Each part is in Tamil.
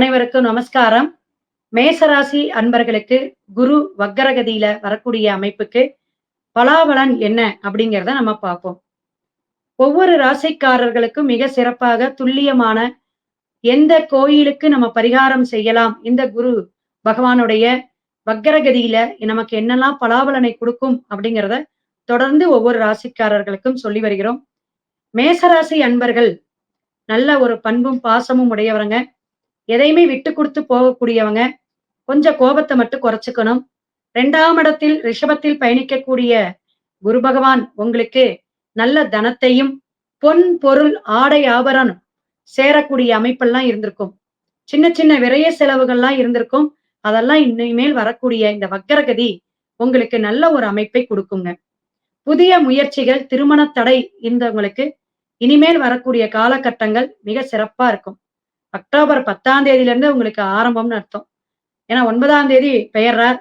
அனைவருக்கும் நமஸ்காரம். மேசராசி அன்பர்களுக்கு குரு வக்கரகதியில வரக்கூடிய அமைப்புக்கு பலாபலன் என்ன அப்படிங்கிறத நம்ம பார்ப்போம். ஒவ்வொரு ராசிக்காரர்களுக்கும் மிக சிறப்பாக துல்லியமான எந்த கோயிலுக்கு நம்ம பரிகாரம் செய்யலாம்? இந்த குரு பகவானுடைய வக்கரகதியில நமக்கு என்னெல்லாம் பலாபலனை கொடுக்கும் அப்படிங்கிறத தொடர்ந்து ஒவ்வொரு ராசிக்காரர்களுக்கும் சொல்லி வருகிறோம். மேசராசி அன்பர்கள் நல்ல ஒரு பண்பும் பாசமும் உடையவரங்க. எதையுமே விட்டு கொடுத்து போகக்கூடியவங்க கொஞ்சம் கோபத்தை மட்டும் குறைச்சுக்கணும். ரெண்டாம் இடத்தில் ரிஷபத்தில் பயணிக்கக்கூடிய குரு பகவான் உங்களுக்கு நல்ல தனத்தையும் பொன் பொருள் ஆடை ஆபரணம் சேரக்கூடிய அமைப்பெல்லாம் இருந்திருக்கும். சின்ன சின்ன விரைய செலவுகள்லாம் இருந்திருக்கும். அதெல்லாம் இனிமேல் வரக்கூடிய இந்த வக்கரகதி உங்களுக்கு நல்ல ஒரு அமைப்பை கொடுக்குங்க. புதிய முயற்சிகள் திருமண தடை இருந்தவங்களுக்கு இனிமேல் வரக்கூடிய காலகட்டங்கள் மிக சிறப்பா இருக்கும். அக்டோபர் பத்தாம் தேதியில இருந்து உங்களுக்கு ஆரம்பம்னு அர்த்தம். ஏன்னா ஒன்பதாம் தேதி பெயர்றார்.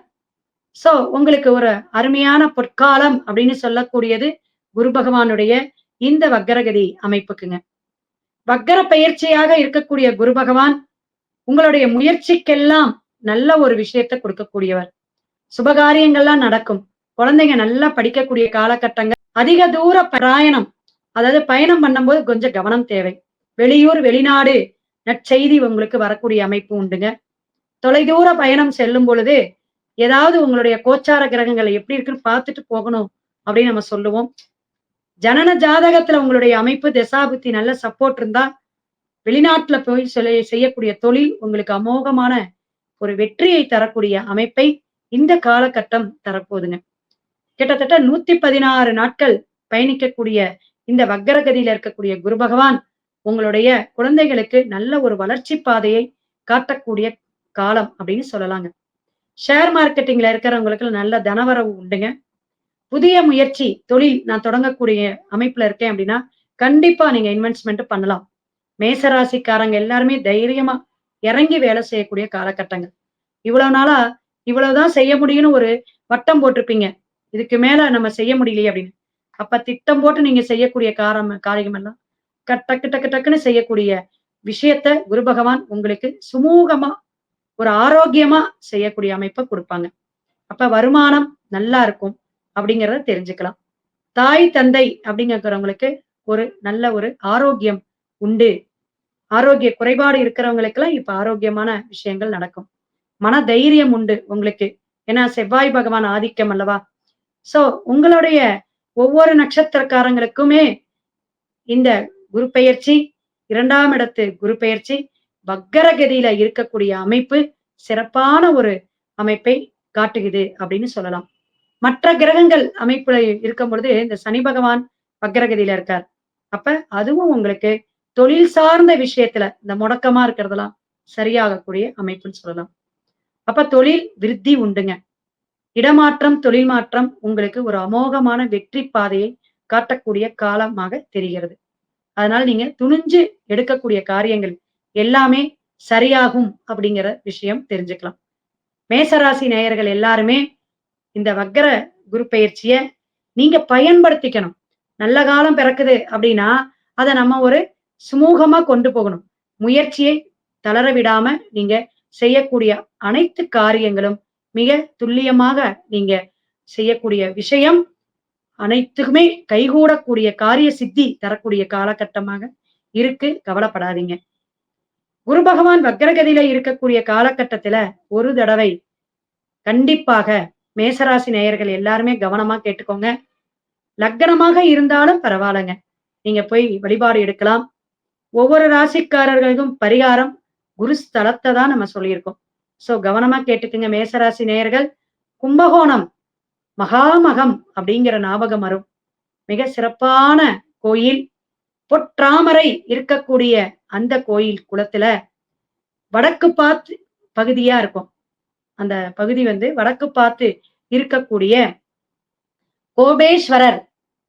சோ உங்களுக்கு ஒரு அருமையான பொற்காலம் அப்படின்னு சொல்லக்கூடியது குரு பகவானுடைய இந்த வக்கரகதி அமைப்புக்குங்க. வக்கர பயிற்சியாக இருக்கக்கூடிய குரு பகவான் உங்களுடைய முயற்சிக்கெல்லாம் நல்ல ஒரு விஷயத்த கொடுக்கக்கூடியவர். சுபகாரியங்கள்லாம் நடக்கும். குழந்தைங்க நல்லா படிக்கக்கூடிய காலகட்டங்கள் அதிக தூர பிரயாணம் அதாவது பயணம் பண்ணும்போது கொஞ்சம் கவனம் தேவை. வெளியூர் வெளிநாடு நற்செய்தி உங்களுக்கு வரக்கூடிய அமைப்பு உண்டுங்க. தொலைதூர பயணம் செல்லும் பொழுது ஏதாவது உங்களுடைய கோச்சார கிரகங்களை எப்படி இருக்குன்னு பார்த்துட்டு போகணும் அப்படின்னு நம்ம சொல்லுவோம். ஜனன ஜாதகத்துல உங்களுடைய அமைப்பு திசாபுத்தி நல்ல சப்போர்ட் இருந்தா வெளிநாட்டுல போய் சொல்ல செய்யக்கூடிய தொழில் உங்களுக்கு அமோகமான ஒரு வெற்றியை தரக்கூடிய அமைப்பை இந்த காலகட்டம் தரப்போகுதுங்க. கிட்டத்தட்ட நூத்தி பதினாறு நாட்கள் பயணிக்கக்கூடிய இந்த வக்கரகதியில இருக்கக்கூடிய குரு பகவான் உங்களுடைய குழந்தைகளுக்கு நல்ல ஒரு வளர்ச்சி பாதையை காட்டக்கூடிய காலம் அப்படின்னு சொல்லலாங்க. ஷேர் மார்க்கெட்டிங்ல இருக்கிறவங்களுக்கு நல்ல தனவரவு உண்டுங்க. புதிய முயற்சி தொழில் நான் தொடங்கக்கூடிய அமைப்புல இருக்கேன் அப்படின்னா கண்டிப்பா நீங்க இன்வெஸ்ட்மெண்ட் பண்ணலாம். மேசராசிக்காரங்க எல்லாருமே தைரியமா இறங்கி வேலை செய்யக்கூடிய காலகட்டங்கள். இவ்வளவு நாளா இவ்வளவுதான் செய்ய முடியும்னு ஒரு வட்டம் போட்டிருப்பீங்க. இதுக்கு மேல நம்ம செய்ய முடியலையே அப்படின்னு. அப்ப திட்டம் போட்டு நீங்க செய்யக்கூடிய காரம் காரியம் எல்லாம் டக்கு டக்கு டக்குன்னு செய்யக்கூடிய விஷயத்த குரு பகவான் உங்களுக்கு சுமூகமா ஒரு ஆரோக்கியமா செய்யக்கூடிய அமைப்பை கொடுப்பாங்க. அப்ப வருமானம் நல்லா இருக்கும் அப்படிங்கிறத தெரிஞ்சுக்கலாம். தாய் தந்தை அப்படிங்கிறவங்களுக்கு ஒரு நல்ல ஒரு ஆரோக்கியம் உண்டு. ஆரோக்கிய குறைபாடு இருக்கிறவங்களுக்கெல்லாம் இப்ப ஆரோக்கியமான விஷயங்கள் நடக்கும். மன தைரியம் உண்டு உங்களுக்கு. ஏன்னா செவ்வாய் பகவான் ஆதிக்கம் அல்லவா? சோ உங்களுடைய ஒவ்வொரு நட்சத்திரக்காரங்களுக்குமே இந்த குரு பெயர்ச்சி இரண்டாம் இடத்து குரு பெயர்ச்சி வக்கரகதியில இருக்கக்கூடிய அமைப்பு சிறப்பான ஒரு அமைப்பை காட்டுகிறது அப்படின்னு சொல்லலாம். மற்ற கிரகங்கள் அமைப்புல இருக்கும் பொழுது இந்த சனி பகவான் வக்கரகதியில இருக்கார். அப்ப அதுவும் உங்களுக்கு தொழில் சார்ந்த விஷயத்துல இந்த முடக்கமா இருக்கிறதெல்லாம் சரியாகக்கூடிய அமைப்புன்னு சொல்லலாம். அப்ப தொழில் விருத்தி உண்டுங்க. இடமாற்றம் தொழில் மாற்றம் உங்களுக்கு ஒரு அமோகமான வெற்றி பாதையை காட்டக்கூடிய காலமாக தெரிகிறது. அதனால நீங்க துணிஞ்சு எடுக்கக்கூடிய காரியங்கள் எல்லாமே சரியாகும் அப்படிங்கிற விஷயம் தெரிஞ்சுக்கலாம். மேசராசி நேயர்கள் எல்லாருமே இந்த வக்கர குரு பயிற்சிய நீங்க பயன்படுத்திக்கணும். நல்ல காலம் பிறக்குது அப்படின்னா அதை நம்ம ஒரு சுமூகமா கொண்டு போகணும். முயற்சியை தளர விடாம நீங்க செய்யக்கூடிய அனைத்து காரியங்களும் மிக துல்லியமாக நீங்க செய்யக்கூடிய விஷயம். அனைத்துக்குமே கைகூடக்கூடிய காரிய சித்தி தரக்கூடிய காலகட்டமாக இருக்கு. கவலைப்படாதீங்க. குரு பகவான் வக்ரகதியில இருக்கக்கூடிய காலகட்டத்துல ஒரு தடவை கண்டிப்பாக மேசராசி நேயர்கள் எல்லாருமே கவனமா கேட்டுக்கோங்க. லக்கணமாக இருந்தாலும் பரவாயில்லைங்க. நீங்க போய் வழிபாடு எடுக்கலாம். ஒவ்வொரு ராசிக்காரர்களுக்கும் பரிகாரம் குரு ஸ்தலத்தை தான் நம்ம சொல்லியிருக்கோம். சோ கவனமா கேட்டுக்குங்க மேசராசி நேயர்கள். கும்பகோணம் மகாமகம் அப்படிங்கிற ஞாபகம் வரும். மிக சிறப்பான கோயில். பொற்றாமரை இருக்கக்கூடிய அந்த கோயில் குளத்துல வடக்கு பார்த்து பகுதியா இருக்கும். அந்த பகுதி வந்து வடக்கு பார்த்து இருக்கக்கூடிய கோபேஸ்வரர்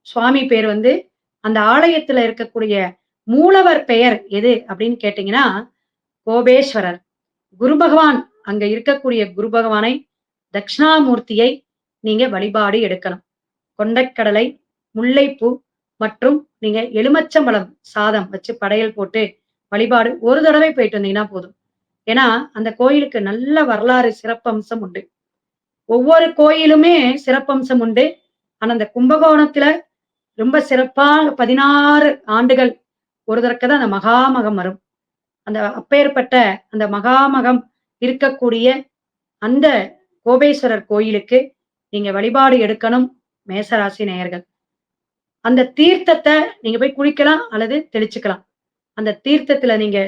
சுவாமி பேர் வந்து அந்த ஆலயத்துல இருக்கக்கூடிய மூலவர் பெயர் எது அப்படின்னு கேட்டீங்கன்னா கோபேஸ்வரர். குரு பகவான் அங்க இருக்கக்கூடிய குரு பகவானை தட்சிணாமூர்த்தியை நீங்க வழிபாடு எடுக்கணும் கொண்டைக்கடலை முல்லைப்பூ மற்றும் நீங்க எலுமச்சம்பழம் சாதம் வச்சு படையல் போட்டு வழிபாடு ஒரு தடவை போயிட்டு வந்தீங்கன்னா போதும். ஏன்னா அந்த கோயிலுக்கு நல்ல வரலாறு சிறப்பம்சம் உண்டு. ஒவ்வொரு கோயிலுமே சிறப்பம்சம் உண்டு. ஆனா அந்த கும்பகோணத்துல ரொம்ப சிறப்பா பதினாறு ஆண்டுகள் ஒரு தடக்க தான் அந்த மகாமகம் வரும். அந்த அப்பேற்பட்ட அந்த மகாமகம் இருக்கக்கூடிய அந்த கோபேஸ்வரர் கோயிலுக்கு நீங்க வழிபாடு எடுக்கணும் மேசராசி நேயர்கள். அந்த தீர்த்தத்தை நீங்க போய் குளிக்கலாம் அல்லது தெளிச்சுக்கலாம். அந்த தீர்த்தத்துல நீங்க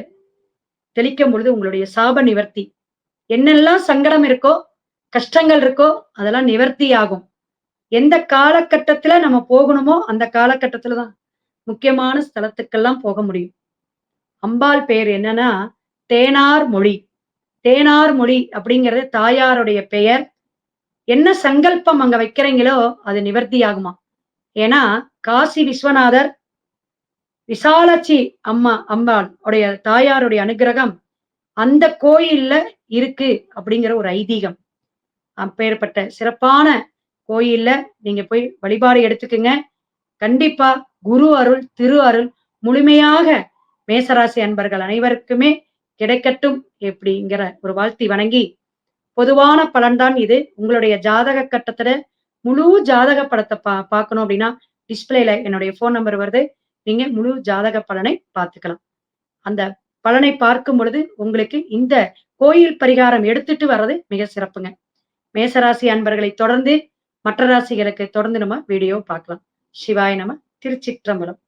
தெளிக்கும் பொழுது உங்களுடைய சாப நிவர்த்தி. என்னெல்லாம் சங்கடம் இருக்கோ கஷ்டங்கள் இருக்கோ அதெல்லாம் நிவர்த்தி ஆகும் எந்த காலகட்டத்துல நம்ம போகணுமோ அந்த காலகட்டத்துல தான் முக்கியமான ஸ்தலத்துக்கெல்லாம் போக முடியும். அம்பாள் பெயர் என்னன்னா தேனார் மொழி. தேனார் மொழி அப்படிங்கிறது தாயாருடைய பெயர். என்ன சங்கல்பம் அங்க வைக்கிறீங்களோ அது நிவர்த்தி ஆகுமா ஏன்னா காசி விஸ்வநாதர் விசாலாட்சி அம்மா அம்பாள் உடைய தாயாருடைய அனுகிரகம் அந்த கோயில்ல இருக்கு அப்படிங்கிற ஒரு ஐதீகம். அப்பேற்பட்ட சிறப்பான கோயில்ல நீங்க போய் வழிபாடு எடுத்துக்குங்க. கண்டிப்பா குரு அருள் திரு அருள் முழுமையாக மேசராசி அன்பர்கள் அனைவருக்குமே கிடைக்கட்டும் எப்படிங்கிற ஒரு வாழ்த்தி வணங்கி பொதுவான பலன்தான் இது. உங்களுடைய ஜாதக கட்டத்துல முழு ஜாதக படத்தை பா பார்க்கணும் அப்படின்னா டிஸ்பிளேல என்னுடைய ஃபோன் நம்பர் வருது. நீங்க முழு ஜாதக பலனை பார்த்துக்கலாம். அந்த பலனை பார்க்கும் பொழுது உங்களுக்கு இந்த கோயில் பரிகாரம் எடுத்துட்டு வர்றது மிக சிறப்புங்க. மேசராசி அன்பர்களை தொடர்ந்து மற்ற ராசிகளுக்கு தொடர்ந்து நம்ம வீடியோ பார்க்கலாம். சிவாய் நம திருச்சிற்றம்பலம்.